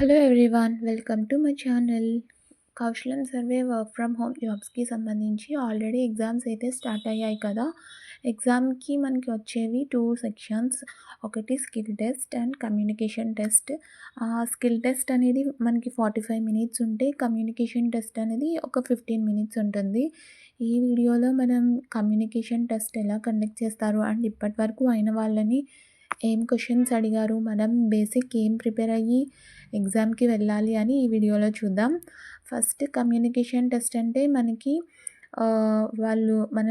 Hello everyone welcome to my channel Kaushalam survey work from home జాబ్స్కి సంబంధించి already exams అయితే start అయ్యాయి కదా. ఎగ్జామ్కి మనకి వచ్చేవి టూ సెక్షన్స్ ఒకటి skill test and communication test ఆ స్కిల్ టెస్ట్ అనేది మనకి ఫార్టీ ఫైవ్ మినిట్స్ ఉంటే కమ్యూనికేషన్ టెస్ట్ అనేది ఒక ఫిఫ్టీన్ మినిట్స్ ఉంటుంది. ఈ వీడియోలో మనం కమ్యూనికేషన్ టెస్ట్ ఎలా కండక్ట్ చేస్తారు అండ్ ఇప్పటి వరకు అయిన వాళ్ళని ఏం క్వశ్చన్స్ అడిగారు? మనం బేసిక్ ఏం ప్రిపేర్ అయ్యి ఎగ్జామ్కి వెళ్ళాలి అని ఈ వీడియోలో చూద్దాం. ఫస్ట్ కమ్యూనికేషన్ టెస్ట్ అంటే మనకి వాళ్ళు మన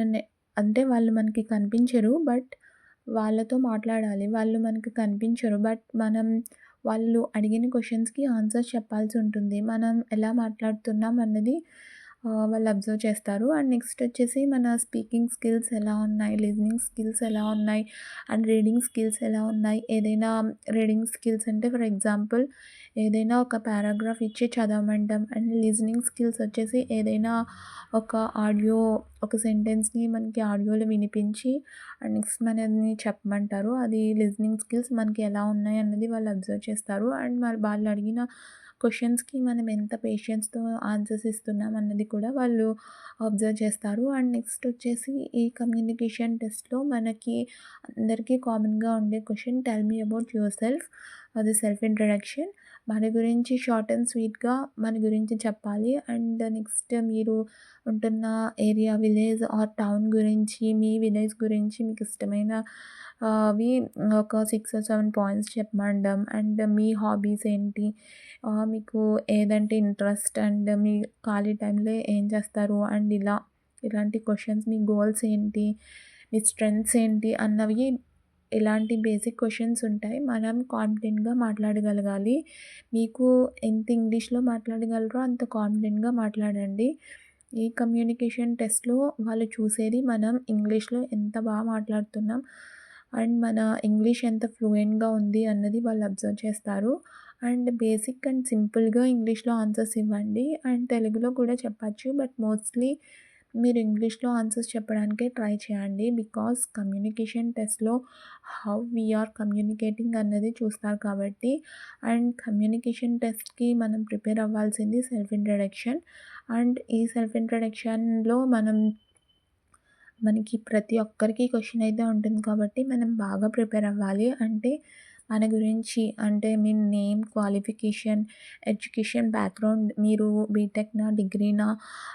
అంటే వాళ్ళు మనకి కనిపించరు బట్ వాళ్ళతో మాట్లాడాలి. వాళ్ళు మనకి కనిపించరు బట్ మనం వాళ్ళు అడిగిన క్వశ్చన్స్కి ఆన్సర్స్ చెప్పాల్సి ఉంటుంది. మనం ఎలా మాట్లాడుతున్నాం అన్నది వాళ్ళు అబ్జర్వ్ చేస్తారు. అండ్ నెక్స్ట్ వచ్చేసి మన స్పీకింగ్ స్కిల్స్ ఎలా ఉన్నాయి? లిజనింగ్ స్కిల్స్ ఎలా ఉన్నాయి? అండ్ రీడింగ్ స్కిల్స్ ఎలా ఉన్నాయి? ఏదైనా రీడింగ్ స్కిల్స్ అంటే ఫర్ ఎగ్జాంపుల్ ఏదైనా ఒక పారాగ్రాఫ్ ఇచ్చి చదవమంటాం. అండ్ లిజనింగ్ స్కిల్స్ వచ్చేసి ఏదైనా ఒక ఆడియో ఒక సెంటెన్స్ని మనకి ఆడియోలో వినిపించి అండ్ నెక్స్ట్ మనని చెప్పమంటారు. అది లిజనింగ్ స్కిల్స్ మనకి ఎలా ఉన్నాయి అన్నది వాళ్ళు అబ్జర్వ్ చేస్తారు. అండ్ మరి వాళ్ళు అడిగిన క్వశ్చన్స్కి మనం ఎంత పేషెన్స్తో ఆన్సర్స్ ఇస్తున్నాం అన్నది కూడా వాళ్ళు అబ్జర్వ్ చేస్తారు. అండ్ నెక్స్ట్ వచ్చేసి ఈ కమ్యూనికేషన్ టెస్ట్లో మనకి అందరికీ కామన్గా ఉండే question tell me about your self అది సెల్ఫ్ ఇంట్రడక్షన్ మన గురించి షార్ట్ అండ్ స్వీట్గా మన గురించి చెప్పాలి. అండ్ నెక్స్ట్ మీరు ఉంటున్న ఏరియా విలేజ్ ఆర్ టౌన్ గురించి మీ విలేజ్ గురించి మీకు ఇష్టమైన అవి ఒక సిక్స్ సెవెన్ పాయింట్స్ చెప్పమండం. అండ్ మీ హాబీస్ ఏంటి? మీకు ఏదంటే ఇంట్రెస్ట్ అండ్ మీ ఖాళీ టైంలో ఏం చేస్తారు? అండ్ ఇలా ఇలాంటి క్వశ్చన్స్ మీ గోల్స్ ఏంటి? మీ స్ట్రెంగ్స్ ఏంటి? అన్నవి ఇలాంటి బేసిక్ క్వశ్చన్స్ ఉంటాయి. మనం కాన్ఫిడెంట్గా మాట్లాడగలగాలి. మీకు ఎంత ఇంగ్లీష్లో మాట్లాడగలరో అంత కాన్ఫిడెంట్గా మాట్లాడండి. ఈ కమ్యూనికేషన్ టెస్ట్లో వాళ్ళు చూసేది మనం ఇంగ్లీష్లో ఎంత బాగా మాట్లాడుతున్నాం అండ్ మన ఇంగ్లీష్ ఎంత ఫ్లూయెంట్గా ఉంది అన్నది వాళ్ళు అబ్జర్వ్ చేస్తారు. అండ్ బేసిక్ అండ్ సింపుల్గా ఇంగ్లీష్లో ఆన్సర్స్ ఇవ్వండి. అండ్ తెలుగులో కూడా చెప్పచ్చు. బట్ మోస్ట్లీ మీరు ఇంగ్లీష్లో ఆన్సర్స్ చెప్పడానికే ట్రై చేయండి. బికాస్ కమ్యూనికేషన్ టెస్ట్లో హౌ వీఆర్ కమ్యూనికేటింగ్ అన్నది చూస్తారు కాబట్టి. అండ్ కమ్యూనికేషన్ టెస్ట్కి మనం ప్రిపేర్ అవ్వాల్సింది సెల్ఫ్ ఇంట్రడక్షన్. అండ్ ఈ సెల్ఫ్ ఇంట్రడక్షన్లో మనం మనకి ప్రతి ఒక్కరికి క్వశ్చన్ అయితే ఉంటుంది కాబట్టి మనం బాగా ప్రిపేర్ అవ్వాలి. అంటే మన గురించి అంటే మీ నేమ్ క్వాలిఫికేషన్ ఎడ్యుకేషన్ బ్యాక్గ్రౌండ్ మీరు బీటెక్నా డిగ్రీనా?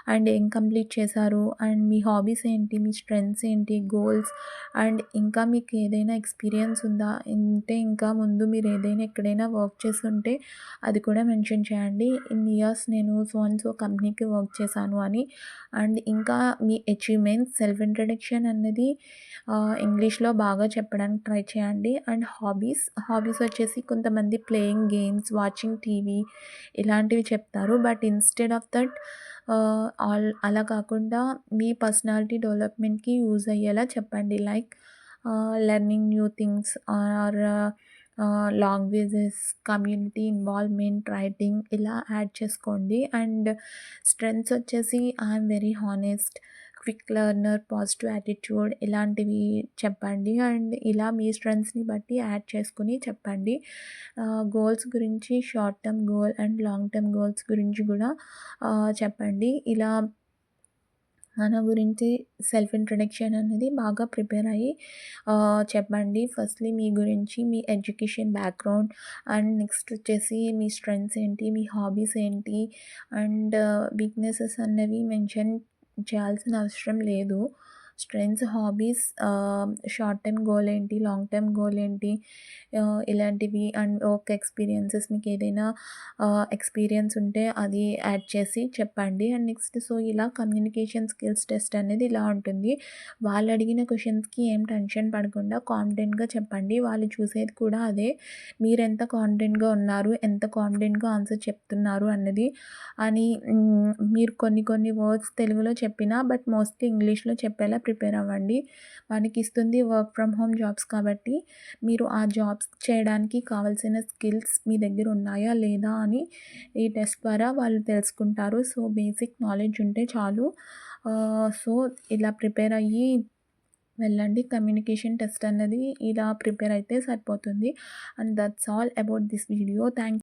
అండ్ ఏం కంప్లీట్ చేశారు? అండ్ మీ హాబీస్ ఏంటి? మీ స్ట్రెంగ్స్ ఏంటి? గోల్స్? అండ్ ఇంకా మీకు ఏదైనా ఎక్స్పీరియన్స్ ఉందా? అంటే ఇంకా ముందు మీరు ఏదైనా ఎక్కడైనా వర్క్ చేస్తుంటే అది కూడా మెన్షన్ చేయండి. ఇన్ ఇయర్స్ నేను సో అండ్ సో కంపెనీకి వర్క్ చేశాను అని. అండ్ ఇంకా మీ అచీవ్మెంట్స్ సెల్ఫ్ ఇంట్రడక్షన్ అన్నది ఇంగ్లీష్లో బాగా చెప్పడానికి ట్రై చేయండి. అండ్ హాబీస్ హాబీస్ వచ్చేసి కొంతమంది ప్లేయింగ్ గేమ్స్ వాచింగ్ టీవీ ఇలాంటివి చెప్తారు. But instead of that all అలా కాకుండా మీ పర్సనాలిటీ డెవలప్మెంట్కి యూజ్ అయ్యేలా చెప్పండి. Like learning new things or languages community involvement writing ఇలా యాడ్ చేసుకోండి. అండ్ స్ట్రెంగ్స్ వచ్చేసి I'm very honest quick learner positive attitude ఇలాంటివి చెప్పండి. అండ్ ఇలా మీ స్ట్రెంగ్స్ని బట్టి యాడ్ చేసుకుని చెప్పండి. గోల్స్ గురించి short term goal and long term goals గురించి కూడా చెప్పండి. ఇలా నా గురించి సెల్ఫ్ ఇంట్రడక్షన్ అనేది బాగా ప్రిపేర్ అయ్యి చెప్పండి. ఫస్ట్లీ మీ గురించి మీ ఎడ్యుకేషన్ బ్యాక్గ్రౌండ్ అండ్ నెక్స్ట్ వచ్చేసి మీ స్ట్రెంగ్స్ ఏంటి మీ హాబీస్ ఏంటి అండ్ వీక్నెసెస్ అనేవి మెన్షన్ చేయాల్సిన అవసరం లేదు. Strengths hobbies short term goal ఏంటి లాంగ్ టర్మ్ గోల్ ఏంటి ఇలాంటివి అండ్ ఒక ఎక్స్పీరియన్సెస్ మీకు ఏదైనా ఎక్స్పీరియన్స్ ఉంటే అది యాడ్ చేసి చెప్పండి. అండ్ నెక్స్ట్ సో ఇలా కమ్యూనికేషన్ స్కిల్స్ టెస్ట్ అనేది ఇలా ఉంటుంది. వాళ్ళు అడిగిన క్వశ్చన్స్కి ఏం టెన్షన్ పడకుండా కాన్ఫిడెంట్గా చెప్పండి. వాళ్ళు చూసేది కూడా అదే. మీరు ఎంత కాన్ఫిడెంట్గా ఉన్నారు ఎంత కాన్ఫిడెంట్గా ఆన్సర్ చెప్తున్నారు అన్నది అని మీరు కొన్ని కొన్ని వర్డ్స్ తెలుగులో చెప్పినా బట్ మోస్ట్లీ ఇంగ్లీష్లో చెప్పేలా ప్రిపేర్ అవ్వండి. మనకి ఇస్తుంది వర్క్ ఫ్రమ్ హోమ్ జాబ్స్ కాబట్టి మీరు ఆ జాబ్స్ చేయడానికి కావాల్సిన స్కిల్స్ మీ దగ్గర ఉన్నాయా లేదా అని ఈ టెస్ట్ ద్వారా వాళ్ళు తెలుసుకుంటారు. సో బేసిక్ నాలెడ్జ్ ఉంటే చాలు. సో ఇలా ప్రిపేర్ అయ్యి వెళ్ళండి. కమ్యూనికేషన్ టెస్ట్ అన్నది ఇలా ప్రిపేర్ అయితే సరిపోతుంది. And that's all about this video. Thank